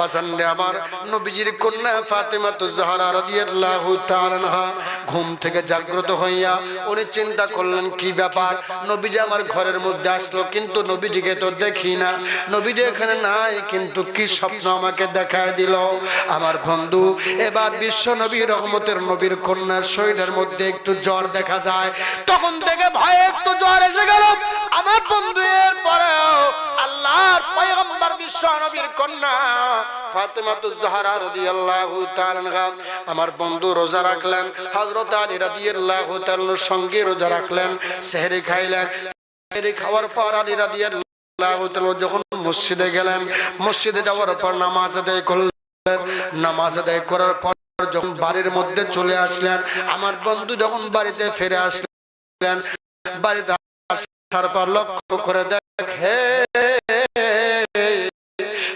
বাজানরে আমার নবীজির কন্যা ফাতেমা তো জাহারা রাদিয়াল্লাহু তাআলা ঘুম থেকে জাগ্রত হইয়া উনি চিন্তা করলেন, কি ব্যাপার? নবীজি আমার ঘরের মধ্যে আসলো, কিন্তু নবীজিকে তো দেখি না। নবীজি এখানে নাই, কিন্তু কি স্বপ্ন আমাকে দেখায় দিল। আমার বন্ধু, এবার বিশ্ব নবী রহমতের নবীর কন্যার শরীরের মধ্যে একটু জ্বর দেখা যায়। তখন থেকে ভয়ে একটু জ্বর এসে গেল। আমার বন্ধু এর পরেও আল্লাহর পয়গম্বর বিশ্ব নবীর কন্যা যখন মসজিদে গেলেন, মসজিদে যাওয়ার পর নামাজ আদায় করলেন, নামাজ আদায় করার পর যখন বাড়ির মধ্যে চলে আসলেন, আমার বন্ধু যখন বাড়িতে ফিরে আসলেন, বাড়িতে আসার পর লক্ষ্য করে দেখে।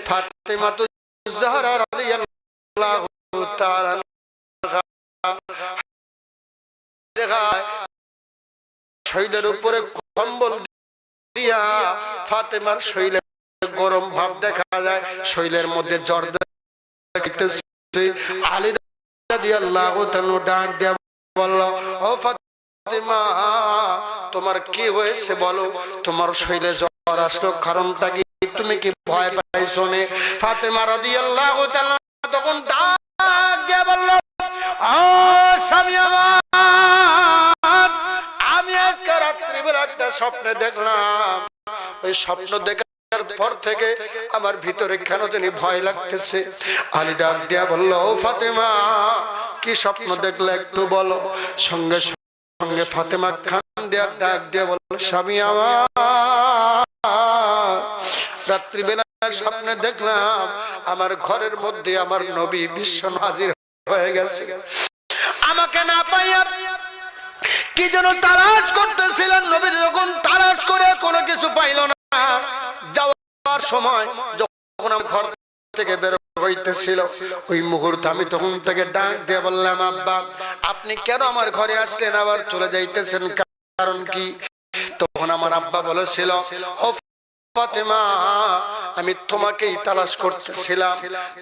ফাতেমা রাদিয়াল্লাহু শৈলের উপরে কম্বল দিয়া ফাতেমার শৈলে গরম ভাব দেখা যায় শৈলের মধ্যে জ্বর দেখতেছে। আলী রাদিয়াল্লাহু তাআলা ডাক দিয়া বলল, ও তোমার কি হয়েছে বলো? তোমার শৈলে জ্বর আসলো, কারণটা কি? তুমি কি ভয় পাইছো নে? ফাতেমা রাদিয়াল্লাহু তাআলা তখন ডাক দিয়া বলল স্বামী আমার, আমি আজকে রাত্রিবেলা একটা স্বপ্নে দেখলাম। ওই স্বপ্ন দেখার পর থেকে আমার ভিতরে কেন জানি ভয় লাগতেছে। আলী ডাক দিয়া বলল ফাতেমা, কি স্বপ্ন দেখলে একটু বলো? সঙ্গে সঙ্গে ফাতেমা খান দেয়া ডাক দিয়া বলল স্বামী আমার, রাত্রিবেলা স্বপ্নে দেখলাম আমার ঘরের মধ্যে আমার নবী বিশ্ব হাজির হয়ে গেছে। আমাকে না পাইয়া কি যেন তালাশ করতেছিলেন, নবী যখন তালাশ করে কোনো কিছু পাইল না। যাওয়ার সময় যখন ঘর থেকে বের হইতেছিল। ওই মুহূর্তে আমি তখন থেকে ডাক দিয়ে বললাম, আব্বা, আপনি কেন আমার ঘরে আসলেন? আবার চলে যাইতেছেন কারণ কি? তখন আমার আব্বা বলেছিল আমি তোমাকেই তালাশ করতেছিলাম,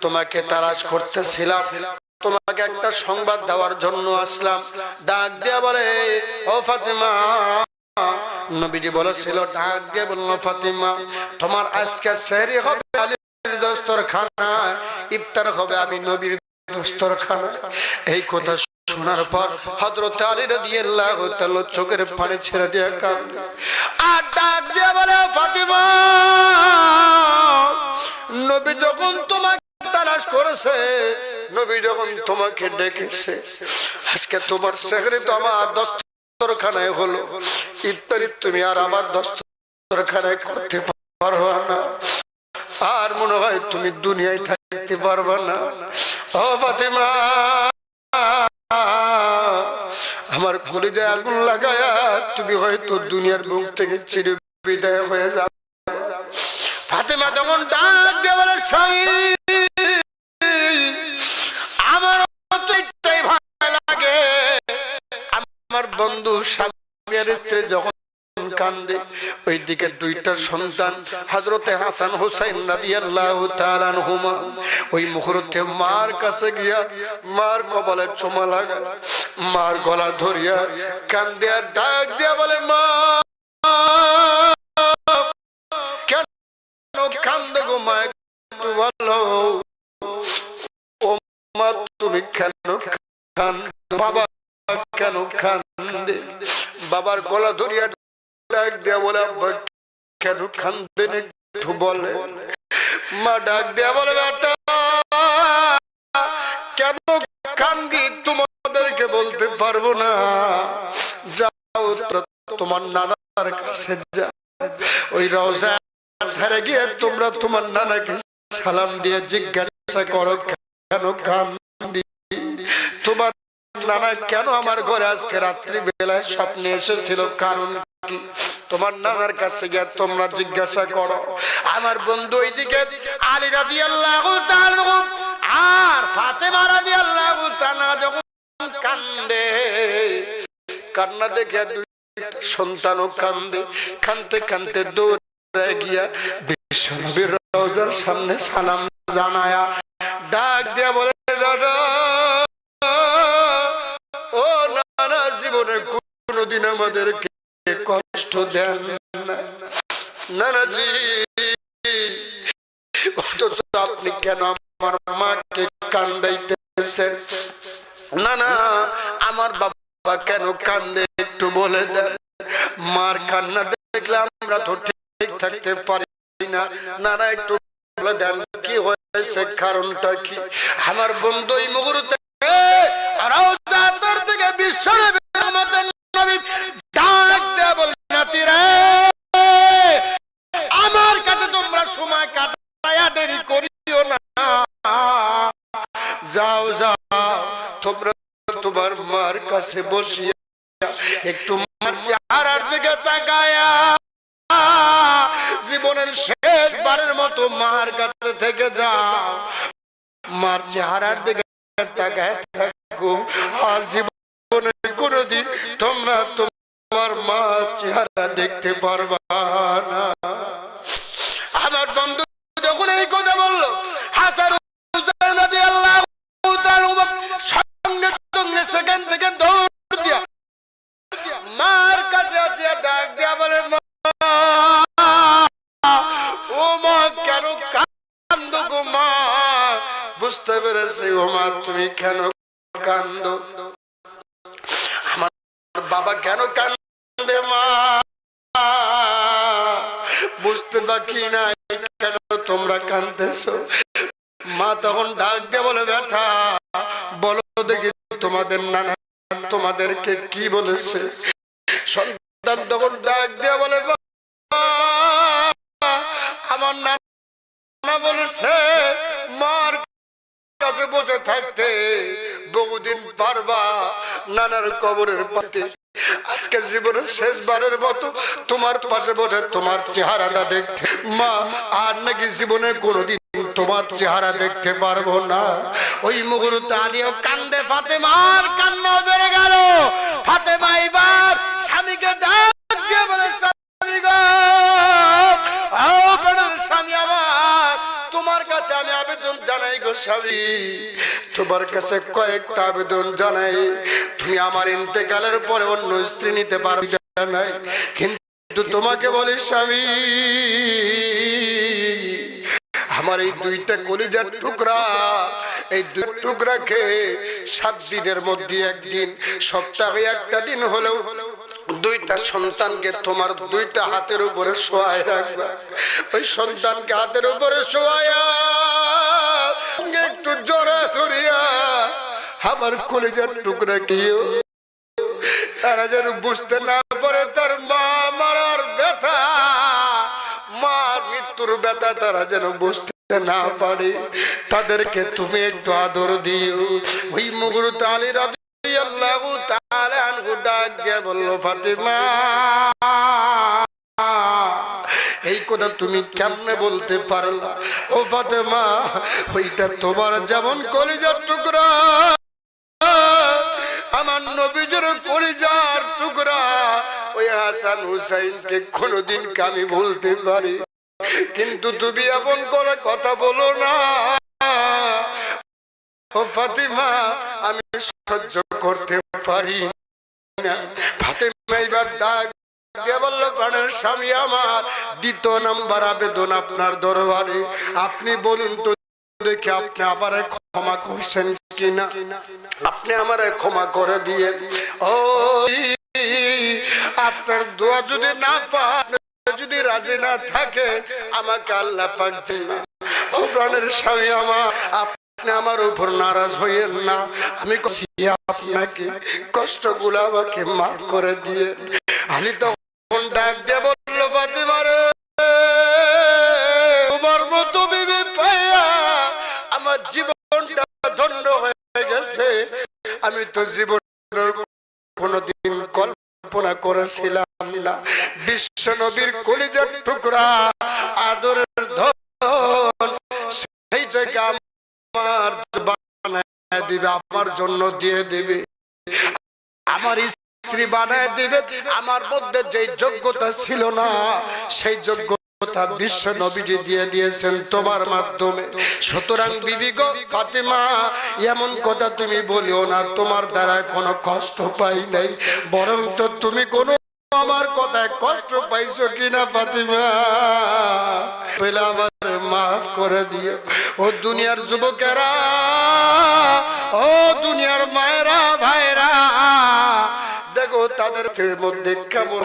তোমাকে তালাশ করতেছিলাম, তোমাকে একটা সংবাদ দেওয়ার জন্য আসলাম। ডাক দিয়া বলে, ও ফাতেমা। নবীজি বলেছিল, ডাক দিয়ে বলল, ফাতিমা, তোমার আজকে সেরি হবে দস্তরখানা, ইফতার হবে আমি নবীর দস্তরখানা। এই কথা শোনার পর হযরত আলী রাদিয়াল্লাহু তাআলা চোখের পানি ছেড়ে দিয়ে কাঁদ। আর ডাক দিয়ে বলে, ফাতিমা, নবী যখন তোমাকে তালাশ করেছে, নবী যখন তোমাকে ডেকেছে, আজকে তোমার সেখানে তো আমার দস্তরখানায় হলো। ইত্যাদি তুমি আর আমার দস্তরখানায় করতে পারবা না। আর মনে হয় তুমি দুনিয়ায় থাকতে পারবা না। ও ফাতেমা, আমার ভুলে যায় আগুন লাগায়া তুমি হয়তো দুনিয়ার বুক থেকে চির বিদায় হয়ে যাবে ফাতেমা যখন ডাক বলে, স্বামী, আমার ভালো লাগে। আমার বন্ধু স্বামী স্ত্রী যখন কান্দে। দুইটা সন্তান হজরতে হাসান হোসাইন রাদিয়াল্লাহু তাআলা ওই মুহূর্তে মার কাছে গিয়া মার চুমা লাগা। মার গলা ধরিয়া কান্দে আর ডাক দিয়া বলে মা কেন কান্দে গো মা একটু বলো। ও মা তুমি কেন কান বাবা কেন কান্দে? বাবার গলা ধরিয়া ডাক দেয়া বলে আব্বা কেন কান্দেন একটু বলে। মা ডাক দেয়া বলে, বেটা, কেন কান্দি? তোমাদেরকে বলতে পারব না। যাও তোমার নানার কাছে ওই রওজা গিয়ে তোমরা তোমার নানাকে সালাম দিয়ে জিজ্ঞাসা করো, কেন কান্দি? তোমার নানা কেন আমার ঘরে আজকে রাত্রি বেলায় স্বপ্নে এসেছিল? কারণ কি তোমার নানার কাছে গিয়ে তোমরা জিজ্ঞাসা করো। আমার বন্ধু ওইদিকে আলী রাজি আল্লাহ আর আল্লাহ যখন কান্দে, কান্না দেখে কান্দে দৌড়ে গিয়া বিশ্বনবীর রওজার সামনে সালাম জানায়া ডাক দিয়া বলে, দাদা, ও নানা জীবনে কোনদিন আমাদেরকে কষ্ট দেন। নানাজি, অথচ আপনি কেন আমার মাকে কান্দাইতেছেন? না না আমার বাবা কেন কান্দে একটু বলে দেন। মার কান্না দেখলে আমরা তো ঠিক থাকতে পারি না। না না একটু বলে দেন, কি হয়েছে, কারণটা কি? আমার বন্ধু এই মুহূর্তে রাউজাদার থেকে আমাদের নবী ডাক দেয়া বলে নাতিরা আমার কাছে তোমরা সময় কাটায়া দেরি করিও না। যাও যাও, তোমরা তোমার মার কাছে বসিয়া একটু মার চেহারার দিকে তাকায়া জীবনের শেষবারের মতো মার কাছে থেকে যাও। মার চেহারার দিকে তাকায় থাকো। আর জীবনে কোনোদিন তোমরা তোমার মা চেহারা দেখতে পারবা না কান্দতেছো মা তখন ডাক দিয়ে বলে, ব্যথা, বলো দেখি তোমাদের নানা তোমাদেরকে কি বলেছে? সন্তান তখন ডাক দিয়ে বলে আমার নানা বলেছে, মার কাছে বসে থাকতে বহুদিন পারবা নানার কবরের পাতে। আজকে জীবনের শেষবারের মতো তোমার পাশে বসে তোমার চেহারাটা দেখতে। মা, আর নাকি জীবনে কোনোদিন তোমার চেহারা দেখতে পারব না। ওই মুহূর্তে আলিও কান্দে, ফাতেমার কান্না বেড়ে গেল। ফাতেমা এবার স্বামীকে বলে তোমার কাছে আমি আবেদন জানাই গো স্বামী। তোমার কাছে কয়েকটা পরে অন্য স্ত্রী নিতে কিন্তু তোমাকে বলি, স্বামী আমার এই দুইটা কলিজার টুকরা, এই দুই টুকরাকে সাত দিনের মধ্যে একদিন, সপ্তাহে একটা দিন হলেও দুইটা সন্তানকে তোমার দুইটা হাতের উপরে শোয়ায় রাখবা। ওই সন্তানকে হাতের উপরে শোয়ায়া একটু জোরে ধরিয়া আমার কলিজার টুকরা কিও তারা যেন বুঝতে না পারে তার মা মারার ব্যথা। ব্যথা তারা যেন বুঝতে না পারে। তাদেরকে তুমি একটু আদর দিও। ওই মুগুর তালি আল্লাহ তাআলা আনহু ডাক ফাতিমা, এই কথা তুমি কেমনে বলতে পারলা? ও ফাতেমা, ওইটা তোমার যেমন কলিজার টুকরা, আমার নবীজের কলিজার টুকরা, ওই হাসান হুসাইনকে কোনোদিন আমি বলতে পারি। কিন্তু তুমি এমন করে কথা বলো না। ও ফাতিমা, আমি সহ্য করতে পারি না। ফাতিমা এবার ডাক আপনি বলুন তো দেখে আপনি আবার ক্ষমা করছেন কিনা? আপনি আমার ক্ষমা করে দিয়ে ও, আপনার দোয়া যদি না পান যদি রাজি না থাকে, আমাকে আল্লাহ পাক দিবেন। ও প্রাণের স্বামী আমার, আপনি আমার উপর নারাজ হইয়েন না। আমি আপনাকে কষ্টগুলো আমাকে মাফ করে দিয়ে আলি তখন ডাক দিয়ে বলল ফাতিমারে তোমার মতো বিবি পাইয়া আমার জীবনটা ধন্য হয়ে গেছে। আমি তো জীবনের কোনোদিন কল্পনা করেছিলাম না। বিশ্ব নবীর কলিজার টুকরা, আদরের ধন সেইটাকে আমার বানায় দিবে, আমার জন্য দিয়ে দিবে। আমার স্ত্রী বানায় দিবে, আমার মধ্যে যে যোগ্যতা ছিল না, সেই যোগ্যতা বিশ্ব নবীজি দিয়ে দিয়েছেন তোমার মাধ্যমে। সুতরাং এমন কথা তুমি বলিও না, তোমার দ্বারা কোনো কষ্ট পাই নাই বরং তো তুমি কোনো আমার কথায় কষ্ট পাইছো কিনা, ফাতিমা? পেলে আমার মাফ করে দিও। ও দুনিয়ার যুবকেরা, ও দুনিয়ার মায়েরা ভাইরা দেখো তাদের মধ্যে কেমন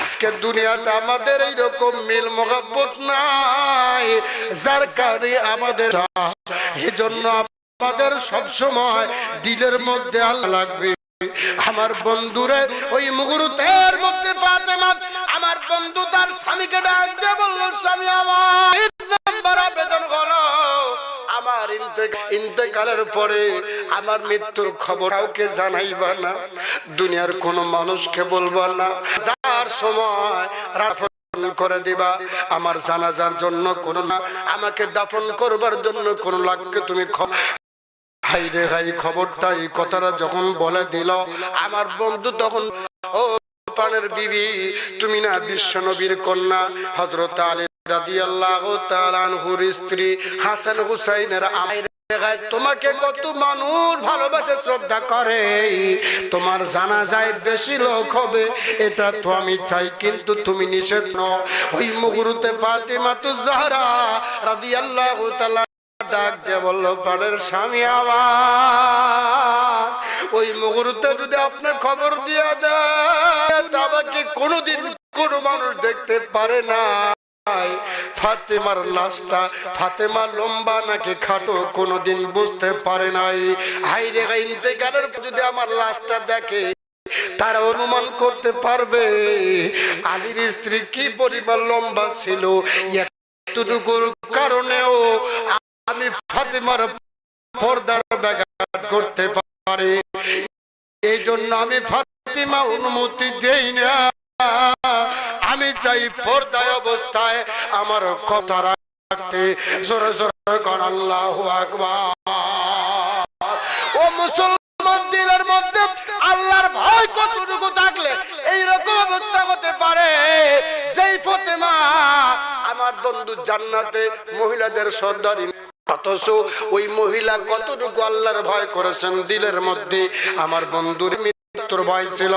আজকে দুনিয়াতে আমাদের এইরকম মিল মোহাব্বত নাই, যার কারণে আমাদের এই জন্য আমাদের সবসময় দিলের মধ্যে আল্লাহ লাগবে। আমার বন্ধুরে, ওই মুহূর্তের মধ্যে ফাতেমা, আমার বন্ধু তার স্বামীকে ডাক দিয়ে বলল, স্বামী আমার নাম্বার আবেদন হলো আমার ইন্তেকালের পরে আমার মৃত্যুর খবর কাউকে জানাইবা না। দুনিয়ার কোনো মানুষকে বলবা না। যার সময় করে দিবা, আমার জানাজার জন্য কোনো আমাকে দাফন করবার জন্য কোনো লাগকে তুমি হাই রে হাই, খবরটা এই কথাটা যখন বলে দিল, আমার বন্ধু তখন, ও পানের বিবি, তুমি না বিশ্ব নবীর কন্যা। হজরত আলী রাদিয়াল্লাহু তাআলা আনহুর স্ত্রী হাসান হুসাইনের তোমাকে কত মানুষ ভালোবাসে, শ্রদ্ধা করে। তোমার জানা যায় বেশি লোক হবে, এটা তো আমি চাই, কিন্তু তুমি নিষেধ নও। ওই মুহূর্তে ফাতেমা তু ডাক দিয়ে বলল পাড়ের স্বামী আমার, ওই মুহূর্তে যদি আপনার খবর দিয়ে দেয় তবে কি কোনোদিন কোনো মানুষ দেখতে পারে না? ফাতেমার লাশটা, ফাতেমা লম্বা নাকি খাটো, কোনোদিন বুঝতে পারে নাই। হাইরে ইন্তেকালের পর যদি আমার লাশটা দেখে, তারা অনুমান করতে পারবে, আলীর স্ত্রী কি পরিমাণ লম্বা ছিল, এতটুকুর কারণেও আমি ফাতেমার পর্দার ব্যাঘাত করতে পারি। এই জন্য আমি ফাতিমা অনুমতি দেই না। আমি চাই পর্দায় অবস্থায় আমার কথা রাখতে। জোরে জোরে কর আল্লাহ ও মুসলমান দিলের মধ্যে আল্লাহর ভয় কতটুকু থাকলে এইরকম অবস্থা হতে পারে? সেই ফতেমা আমার বন্ধু জান্নাতে মহিলাদের সর্দারি অথচ ওই মহিলা কতটুকু আল্লাহর ভয় করেছেন দিলের মধ্যে? আমার বন্ধুর মৃত্যুর ভয় ছিল।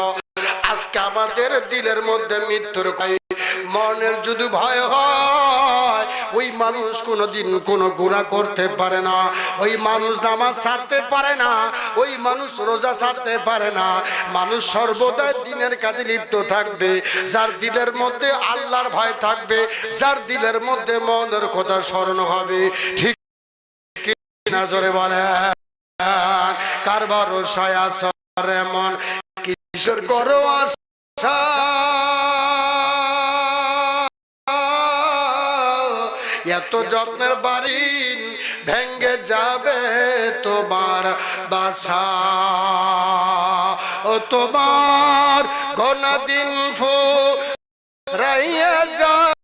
আজকে আমাদের দিলের মধ্যে মৃত্যুর ভয়। মনের যদি ভয় হয়, ওই মানুষ কোনোদিন কোনো গুণা করতে পারে না। ওই মানুষ নামাজ ছাড়তে পারে না। ওই মানুষ রোজা ছাড়তে পারে না। মানুষ সর্বদাই দিনের কাজে লিপ্ত থাকবে। যার দিলের মধ্যে আল্লাহর ভয় থাকবে, যার দিলের মধ্যে মনের কথা স্মরণ হবে। ঠিক নজরে বলে মন কিশোর করো এত যত্নের বাড়ি ভেঙ্গে যাবে তোমার বাসা। ও তোমার কোন দিন ফু রাইয়া যাবে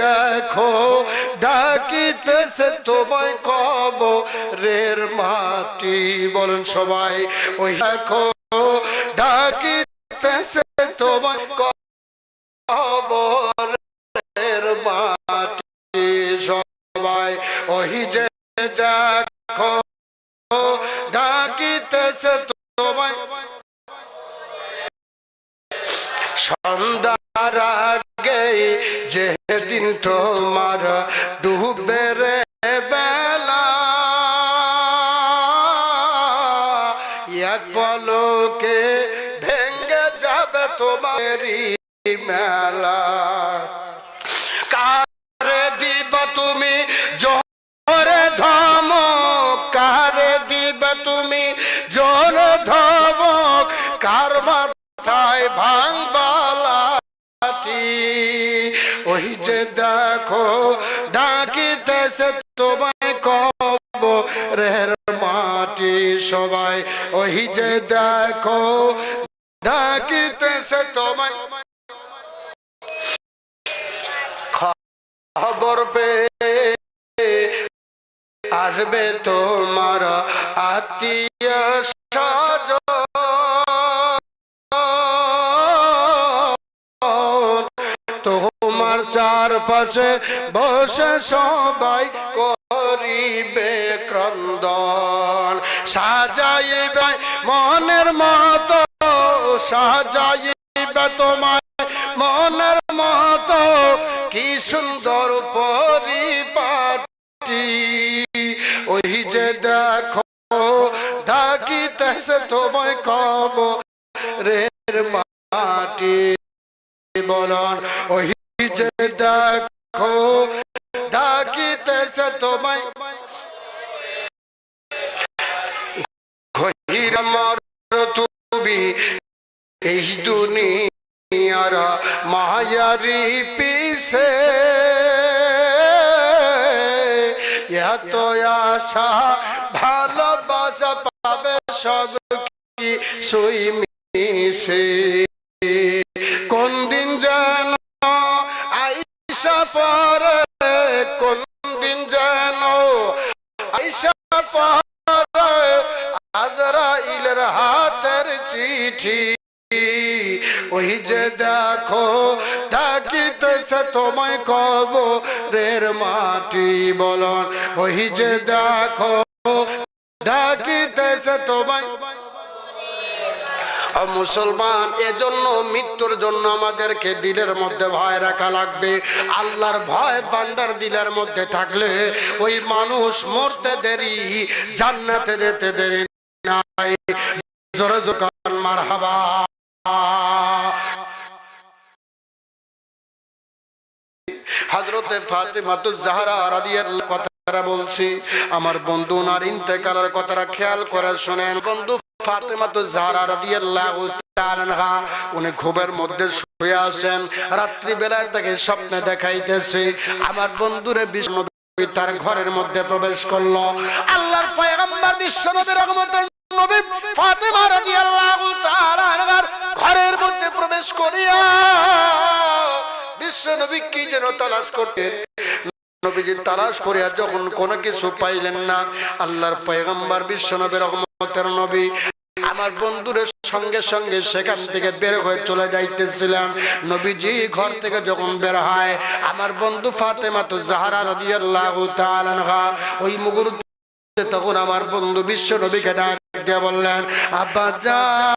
দেখো, ডাকিতেছে তোমায় কব রের মাটি। বলেন সবাই, ওই দেখো, ডাকিতেছে তোমায় কব রের মাটি। সবাই, ওই যে দেখো, ডাকিতেছে তোমায়। সন্ধ্যার আগে যেদিন তোমার ডুবে রে বেলা। এক পলকে ভেঙ্গে যাবে তোমারই মেলা। কারে দিবা তুমি জোরে ধমক? কারে দিবা তুমি জোরে কার মাথায় ভাঙবালাটি তোমায় কব রের মাটি সবাই। ওই যে দেখো, ডাকিতেছে তোমায়। খবর পে আসবে তোমার আত্মীয় সাজ চারপাশে বসে সবাই করিবে ক্রন্দন। সাজাইবে মনের মতো, সাজাইবে তোমার মনের মতো। কি সুন্দর পরিপাটি। ওই যে দেখো ডাকিতেছে তোমায় কব রের মাটি। বলন, ওই যে দেখো ডাকিতেছে তোমায়। গহির মর তুমি এই দুনিয়ার মায়ারি পিছে। এত আশা ভালোবাসা পাবে সব কি সুই পরে কোন দিন যেন আইসা পরে আজরাইলের হাতের চিঠি, ওই যে দেখো, ডাকিতেছে তোমায় কব রের মাটি বলন, ওই যে দেখো, ডাকিতেছে তোমায় মুসলমান, এজন্য মৃত্যুর জন্য আমাদেরকে দিলের মধ্যে ভয় রাখা লাগবে। আল্লাহর ভয় দিলের মধ্যে থাকলে ওই মানুষ মরতে দেরি, জান্নাতে যেতে দেরি নাই। জোরে জোকান মার হাবা হজরতে ফাতেমাতু জাহরা কথাটা বলছি, আমার বন্ধু ওনার ইন্তেকালের কথাটা খেয়াল করে শুনেন। বন্ধু আমার বন্ধুরে বিষ্ণু তার ঘরের মধ্যে প্রবেশ করল। আল্লাহর ঘরের মধ্যে প্রবেশ করিয়া বিশ্ব নবী কি যেন তালাশ যখন কোনো কিছু পাইলেন না, আল্লাহর পয়গম্বর বিশ্ব নবীর রহমতের নবী আমার বন্ধুদের সঙ্গে সঙ্গে সেখান থেকে বের হয়ে চলে যাইতেছিলাম। নবীজি ঘর থেকে যখন বের হয়, আমার বন্ধু ফাতেমা তো জাহারা রাদিয়াল্লাহু তাআলা ওই মুহূর্তে তখন আমার বন্ধু বিশ্ব নবীকে ডাক দিয়ে বললেন, আব্বা জান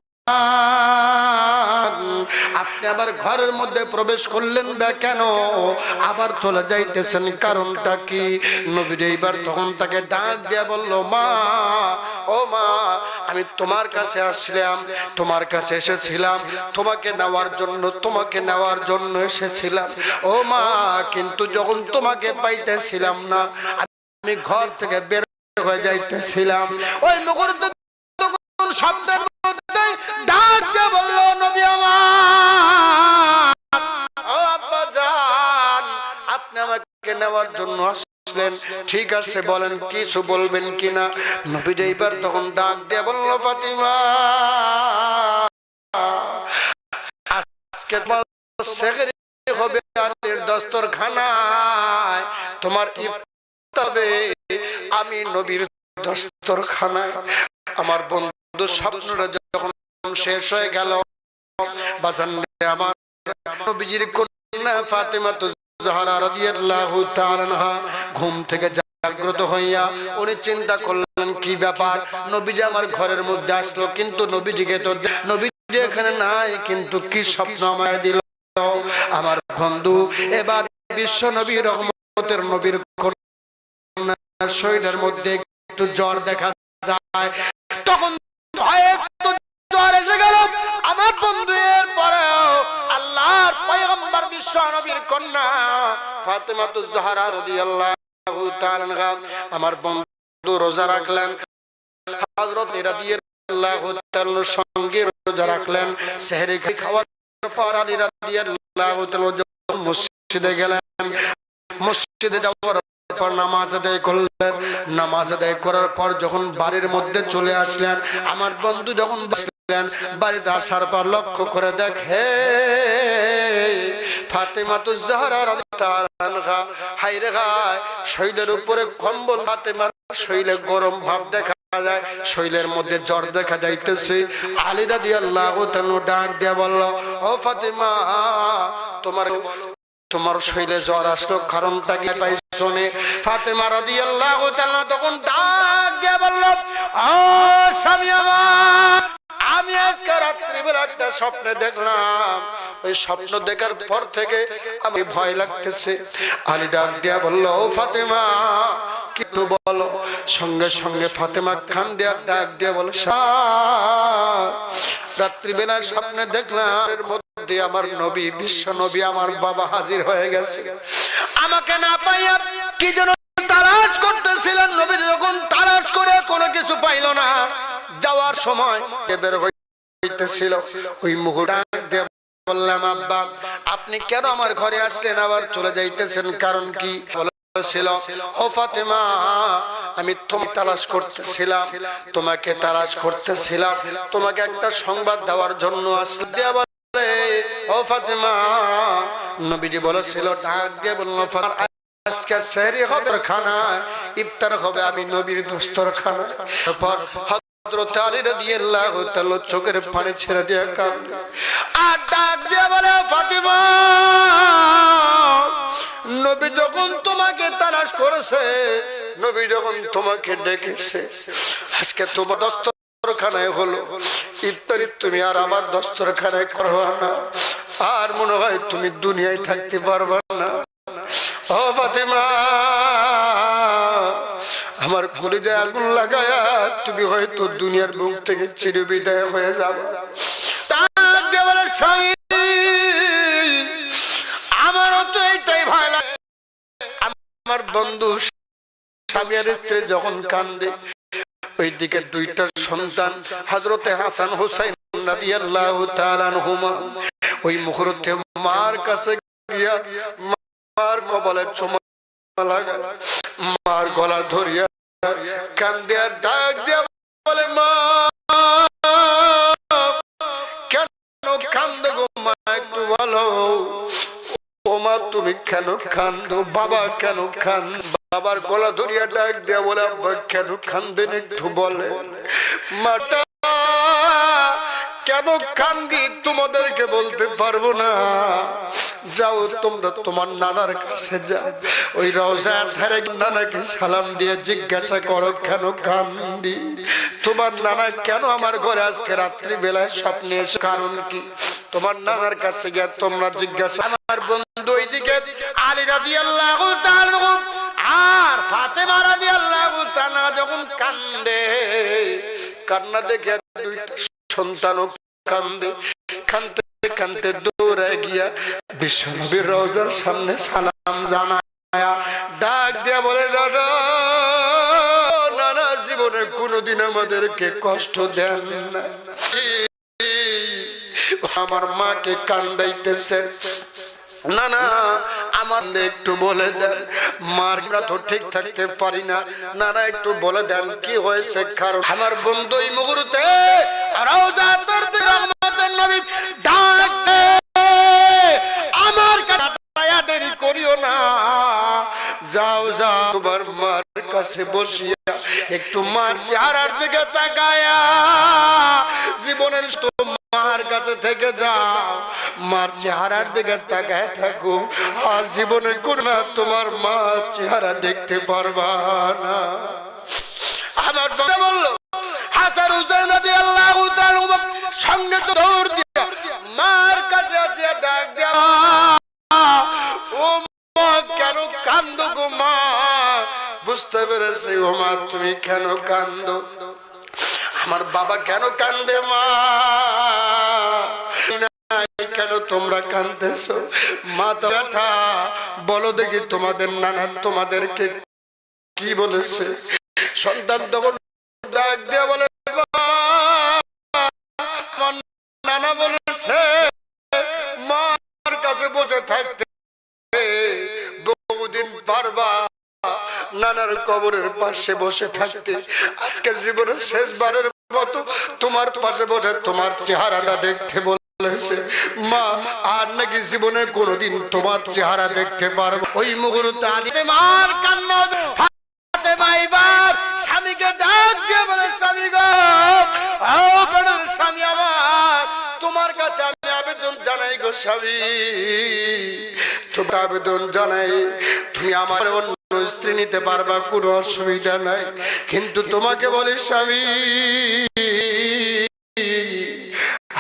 আপনি আবার ঘরের মধ্যে প্রবেশ করলেন বা কেন? আবার চলে যাইতেছেন, কারণটা কি? নবীর এইবার তখন তাকে ডাক দিয়া বলল, মা, ও মা, আমি তোমার কাছে আসলাম, তোমার কাছে এসেছিলাম, তোমাকে নেওয়ার জন্য, তোমাকে নেওয়ার জন্য এসেছিলাম। ও মা, কিন্তু যখন তোমাকে পাইতেছিলাম না, আমি ঘর থেকে বের হয়ে যাইতেছিলাম। ওই মুহূর্তে শব্দের ডাক দিয়ে বলল, নবী আমার আমাকে নেওয়ার জন্য আসলেন। ঠিক আছে, বলেন কিছু বলবেন কিনা? নবী এইবার তখন ডাক দিয়ে বলল, ফাতিমা, আজকে তোমার হবে আলীর দস্তরখানায়। তোমার তবে আমি নবীর দস্তরখানায়। আমার বন্ধু স্বপ্নটা যখন শেষ হয়ে গেল, বাজান আমার নবীজির কন্যা ফাতেমা তো ঘুম থেকে জাগ্রত হইয়া উনি চিন্তা করলেন, কি ব্যাপার? নবীজি আমার ঘরের মধ্যে আসলো, কিন্তু নবীজিকে তো নবীজি এখানে নাই, কিন্তু কি স্বপ্ন আমায় দিল? আমার বন্ধু, এবার বিশ্ব নবী রহমতের নবীর শরীরের মধ্যে একটু জ্বর দেখা যায়। তখন জ্বর এসে গেল। আমার বন্ধু এর বিশ্ব কন্যা ফাতেমা তো জাহারা রাদিয়াল্লাহু তাআলা আমার বন্ধু রোজা রাখলেন, হযরত রাদিয়াল্লাহু তাআলার সঙ্গে রোজা রাখলেন খাওয়ার পর আলী রাদিয়াল্লাহু তাআলা মসজিদে গেলেন, মসজিদে যাওয়ার পর নামাজ আদায় করলেন, নামাজ আদায় করার পর যখন বাড়ির মধ্যে চলে আসলেন, আমার বন্ধু যখন বসলেন বাড়িতে আসার পর লক্ষ্য করে দেখে ফাতেমা তো জাহরা রাদিয়াল্লাহু হাইরে গায় শৈলের উপরে কম্বল ফাতেমার শৈলে গরম ভাব দেখা শৈলের মধ্যে জ্বর দেখা যাইতেছে। ডাক দিয়া বলল, ও তোমার তোমার শৈলে জ্বর আসলো, কারণটা কি পাই শোনে ফাতেমা রাদিয়াল্লাহু তাআলা তখন ডাক দিয়ে বলল, ও স্বামী আমার আমি আজকে রাত্রিবেলা একটা স্বপ্নে দেখলাম। ওই স্বপ্ন দেখার পর থেকে আমি ভয় লাগতেছে। আলী ডাক দিয়া বলল, ও ফাতেমা, কিন্তু বলো। সঙ্গে সঙ্গে ফাতেমা খান দেওয়ার ডাক দিয়ে বলো রাত্রিবেলা স্বপ্নে দেখলাম আমার নবী, বিশ্ব নবী আমার বাবা হাজির হয়ে গেছে। আমাকে না পাইয়া কি যেন তালাশ করতেছিলেন নবী, যখন তালাশ করে কোনো কিছু পাইল না। যাওয়ার সময় বের হইতেছিল ওই বললাম, আব্বা, আপনি কেন আমার ঘরে আসলেন? আবার চলে যাইতেছেন কারণ কি? ছিল, ও ফাতেমা, আমি তুমি তালাশ করতেছিলাম, তোমাকে তালাশ করতেছিলাম, তোমাকে একটা সংবাদ দেওয়ার জন্য আসলে ইফতার হবে, আমি নবীর দোস্তর খানা চোখের পানি ছেড়ে আর ডাক বলে নবী যখন তোমাকে তালাশ করেছে, নবী যখন তোমাকে ডেকেছে, আজকে তোমার দস্তরখানায় হলো। ইফতারি তুমি আর আমার দস্তরখানায় করবা না। আর মনে হয় তুমি দুনিয়ায় থাকতে পারবা না। ও ফাতিমা আমার কলিজায় আগুন লাগায়া তুমি হয়তো দুনিয়ার বুক থেকে চির বিদায় হয়ে যাবে। তার স্বামী ওইদিকে সন্তান হাসান হুসাইন ওই মার কাছে মার গলা ধরিয়া কান্দিয়া ডাক দিয়া বলে, মা, কেন কান্দো গো মা, একটু বলো? ও মা, তুমি কেন কান্দো? বাবা কেন কান বাবার গলা ধরিয়া ডাক দিয়া বলে, আব্বা, কেন কান্দেন একটু বলে? মাটা কেন কান্দি? তোমাদেরকে বলতে পারব না। যাও, তোমরা তোমার নানার কাছে যাও। ওই রওজা ধারে নানাকে সালাম দিয়ে জিজ্ঞাসা করো, কেন কান্দি? তোমার নানা কেন আমার ঘরে আজকে রাত্রি বেলায় স্বপ্নে এসে? কারণ কি? তোমার নানার কাছে গিয়ে তোমরা জিজ্ঞাসা আমার বন্ধু ওইদিকে আলী রাদিয়াল্লাহু তাআলা আর ফাতেমা রাদিয়াল্লাহু তাআলা যখন কান্দে, কান্না দেখে দুইটা সন্তানও কান্দে। কানতে কানতে দৌড়ায় গিয়া বিশ্বনবীর রওজার সামনে সালাম জানায়া ডাক দিয়া বলে, দাদা, নানা জীবনে কোনোদিন আমাদেরকে কষ্ট দেন না আমার মাকে কান্দাইতেছে। না না আমার একটু বলে দেন তো ঠিক থাকতে পারি না। একটু বলে দেন, কি হয়েছে? কারণ আমার বন্ধু এই মুহূর্তে। আমার দেরি করিও না। যাও যাও, তোমার মার কাছে বসিয়া একটু মার দিকে তাকায়া জীবনের মার কাছে থেকে যাও। মার চেহারার দিকে তাকায় থাকো আর জীবনে কোন তোমার মা চেহারা দেখতে পারবা না। আমার বলল, হাসান হুসেন আল্লাহ সঙ্গে তো দৌড় বুঝতে পেরেছি ও মা, তুমি কেন কান্দো আমার বাবা কেন কান্দে মা? কেন তোমরা মাথা ব্যথা বলো দেখি তোমাদের নানা তোমাদেরকে কি বলেছে? সন্তান তখন ডাক দিয়ে বলে নানা বলেছে, মার কাছে বসে থাকতে, বহুদিন পারবা নানার কবরের পাশে বসে থাকতে আজকে জীবনের শেষবারের মতো তোমার পাশে বসে তোমার চেহারাটা দেখতে বলেছে। মা, আর নাকি জীবনে কোনোদিন তোমার চেহারা দেখতে পারব? ওই মুহূর্তে আলিতে মার কান্না এবার স্বামীকে ডাক দিয়ে বলে, স্বামী গো স্বামী আমার, তোমার কাছে আমি আবেদন জানাই গো স্বামী। তোমার আবেদন জানাই, তুমি আমার স্ত্রী নিতে পারবা, কোনো অসুবিধা নাই কিন্তু তোমাকে বলি, স্বামী,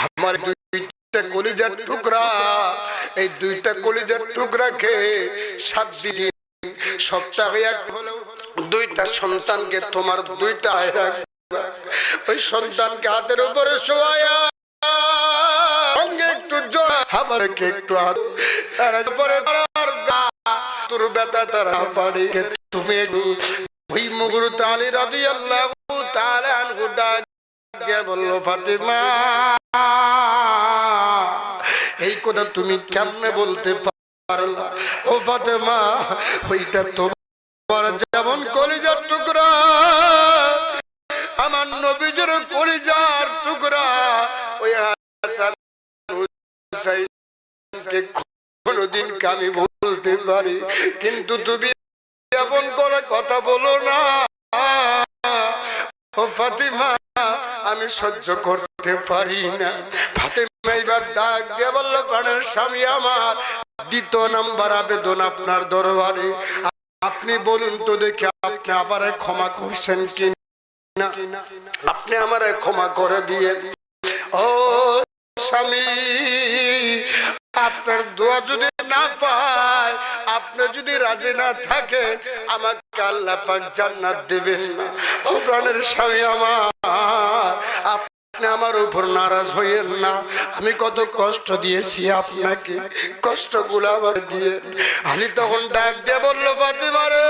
আমার দুইটা কলিজার টুকরা, এই দুইটা কলিজার টুকরাকে সাত দিন, সপ্তাহে এক হলেও দুইটা সন্তানকে তোমার দুইটা। ওই সন্তানকে হাতের উপরে শোয়া একটু জোর আমাকে একটু হাত, তারা তার গা, তোর পারে তুমি ওই রাদি আল্লাহ বলল এই কথা তুমি কেমনে বলতে পারলা? ও ফাতেমা ওইটা তোমার যেমন কলিজার টুকরা আমার নবীজের কলিজার টুকরা ওই হাসান কোনোদিন আমি বলতে পারি? কিন্তু তুমি এমন করে কথা বলো না। ও ফাতিমা, আমি সহ্য করতে পারি না। ফাতিমা, এবার ডাক দিয়ে বলল প্রাণের স্বামী আমার, দ্বিতীয় নাম্বার আবেদন আপনার দরবারে। আপনি বলুন তো দেখে আপনি আবার ক্ষমা করছেন কি না আপনি আমার ক্ষমা করে দিয়ে ও স্বামী আপনার দোয়া যদি না পায়, আপনি যদি রাজি না থাকেন, আমাকে আল্লাহ পাক জান্নাত দিবেন না। ও প্রাণের স্বামী আমার, আপনি আমার উপর নারাজ হইয়েন না। আমি কত কষ্ট দিয়েছি আপনাকে, কষ্টগুলো আবার দিয়ে। আলী তখন ডাক দিয়ে বলল, ফাতিমা রে,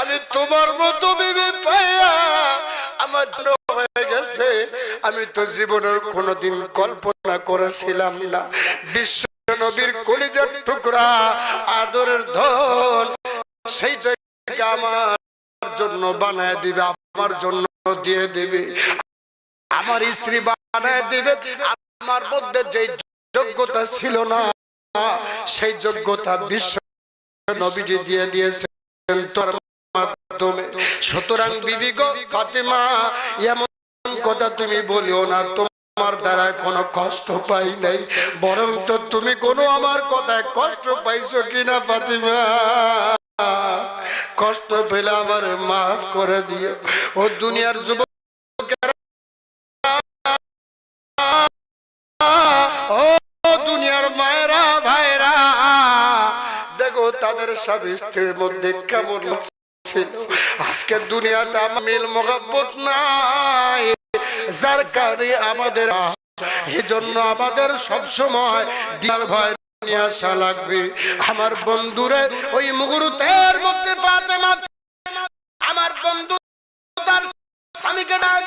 আমি তোমার মতো বিবি পাইয়া আমার গেছে আমি তো জীবনের কোনোদিন কল্পনা করেছিলাম না। বিশ্ব নবীর কলিজার টুকরা, আদরের ধন সেইটাকে আমার জন্য বানায় দিবে, আমার জন্য দিয়ে দিবে। আমার স্ত্রী বানায় দিবে, আমার মধ্যে যে যোগ্যতা ছিল না, সেই যোগ্যতা বিশ্ব নবীজি দিয়ে দিয়েছেন তোর মাধ্যমে। সুতরাং বিবি গো ফাতেমা, এমন কথা তুমি বলিও না, তোমার দ্বারা কোনো কষ্ট পাই নাই। বরং তো তুমি কোনো আমার কথায় কষ্ট পাইছো কিনা, ফাতিমা? কষ্ট পেলে আমার মাফ করে দিয়ে ও দুনিয়ার যুবক ভাইরা দেখো তাদের কেমন আজকে দুনিয়াতে মিল মোহাম্মত নাই। যার কারণে আমাদের এই জন্য আমাদের সবসময় দিয়ার ভয় নিয়ে আসা লাগবে। আমার বন্ধুরে, ওই মুহূর্তের মধ্যে ফাতেমা আমার বন্ধু তার স্বামীকে ডাক